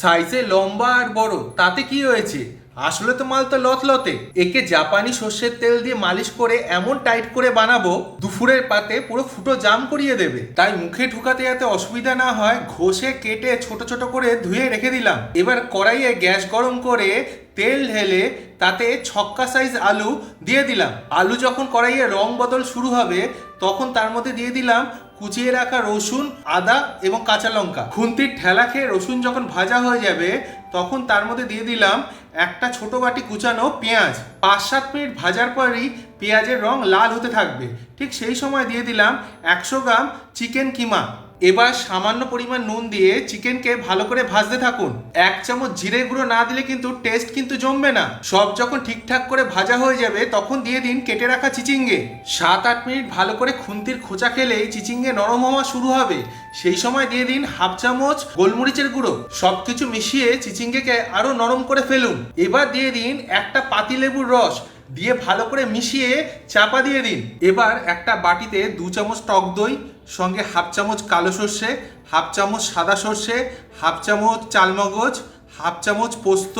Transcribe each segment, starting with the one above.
সাইজে লম্বা আর বড়, তাতে কি হয়েছে? আসলে তো মাল তো লতলতে। একে জাপানি সর্ষের তেল দিয়ে মালিশ করে এমন টাইট করে বানাবো দুপুরের পাতে পুরো ফুটো জাম করিয়ে দেবে। তাই মুখে ঢুকাতে যাতে অসুবিধা না হয়, ঘষে কেটে ছোট ছোট করে ধুয়ে রেখে দিলাম। এবার কড়াইয়ে গ্যাস গরম করে তেল ঢেলে তাতে ছক্কা সাইজ আলু দিয়ে দিলাম। আলু যখন কড়াইয়ে রং বদল শুরু হবে, তখন তার মধ্যে দিয়ে দিলাম কুচিয়ে রাখা রসুন, আদা এবং কাঁচা লঙ্কা। খুন্তির ঠেলা খেয়ে রসুন যখন ভাজা হয়ে যাবে, তখন তার মধ্যে দিয়ে দিলাম একটা ছোট বাটি কুচানো পেঁয়াজ। পাঁচ সাত মিনিট ভাজার পরই পেঁয়াজের রং লাল হতে থাকবে। ঠিক সেই সময় দিয়ে দিলাম একশো গ্রাম চিকেন কিমা। এবার সামান্য পরিমাণ নুন দিয়ে চিকেনকে ভালো করে ভাজতে থাকুন। এক চামচ জিরে গুঁড়ো না দিলে কিন্তু টেস্ট কিন্তু জমবে না। সব যখন ঠিকঠাক করে ভাজা হয়ে যাবে, তখন দিয়ে দিন কেটে রাখা চিচিঙ্গে। সাত আট মিনিট ভালো করে খুন্তির খোঁচা খেলেই চিচিঙ্গে নরম হওয়া শুরু হবে। সেই সময় দিয়ে দিন হাফ চামচ গোলমরিচের গুঁড়ো। সবকিছু মিশিয়ে চিচিঙ্গেকে আরও নরম করে ফেলুন। এবার দিয়ে দিন একটা পাতিলেবুর রস। দিয়ে ভালো করে মিশিয়ে চাপা দিয়ে দিন। এবার একটা বাটিতে দু চামচ টক দই, সঙ্গে হাফ চামচ কালো সর্ষে, হাফ চামচ সাদা সর্ষে, হাফ চামচ চালমগজ, হাফ চামচ পোস্ত,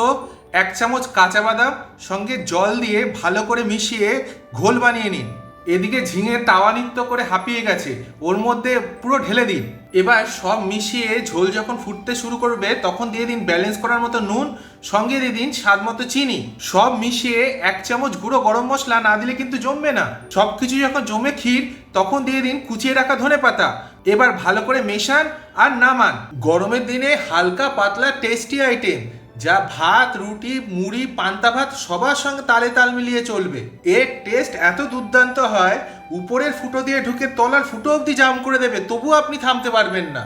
এক চামচ কাঁচা বাদাম, সঙ্গে জল দিয়ে ভালো করে মিশিয়ে ঘোল বানিয়ে নিন। এদিকে ঝিঙে তাওয়া নৃত্য করে হাঁপিয়ে গেছে। ওর মধ্যে পুরো ঢেলে দিন। এবার সব মিশিয়ে ঝোল যখন ফুটতে শুরু করবে, তখন দিয়ে দিন ব্যালেন্স করার মতো নুন, সঙ্গে দিয়ে দিন স্বাদ মতো চিনি। সব মিশিয়ে এক চামচ গুঁড়ো গরম মশলা না দিলে কিন্তু জমবে না। সব কিছু যখন জমে ক্ষীর, তখন দিয়ে দিন কুচিয়ে রাখা ধনে পাতা। এবার ভালো করে মেশান আর নামান। গরমের দিনে হালকা পাতলা টেস্টি আইটেম। যা ভাত, রুটি, মুড়ি, পান্তা ভাত সবার সঙ্গে তালে তাল মিলিয়ে চলবে। এর টেস্ট এত দুর্দান্ত হয়, উপরের ফুটো দিয়ে ঢুকে তলার ফুটো অবধি জাম করে দেবে, তবুও আপনি থামতে পারবেন না।